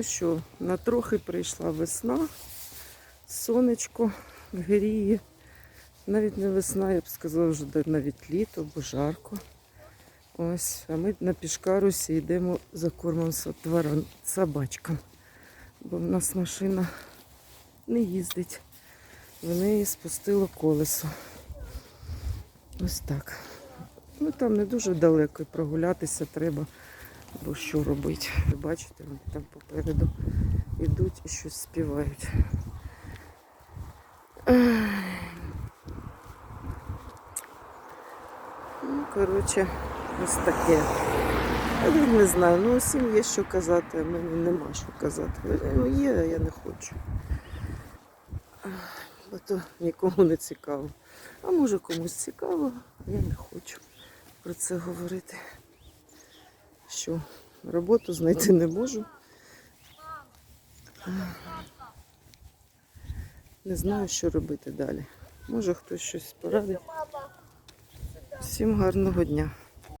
Ну що, на трохи прийшла весна, сонечко гріє. Навіть не весна, я б сказала, вже навіть літо, бо жарко. Ось, а ми на пішкарусі йдемо за кормом тварин, собачкам. Бо в нас машина не їздить. В неї спустило колесо. Ось так. Ну там не дуже далеко прогулятися треба, бо що робити. Бачите, вони там попереду йдуть і щось співають. Ну, коротше, ось таке. Я не знаю, ну усім є що казати, а мені нема що казати. Ну, є, а я не хочу. Бо то нікому не цікаво. А може комусь цікаво, а я не хочу про це говорити. Що, роботу знайти не можу. Не знаю, що робити далі. Може хтось щось порадить. Всім гарного дня.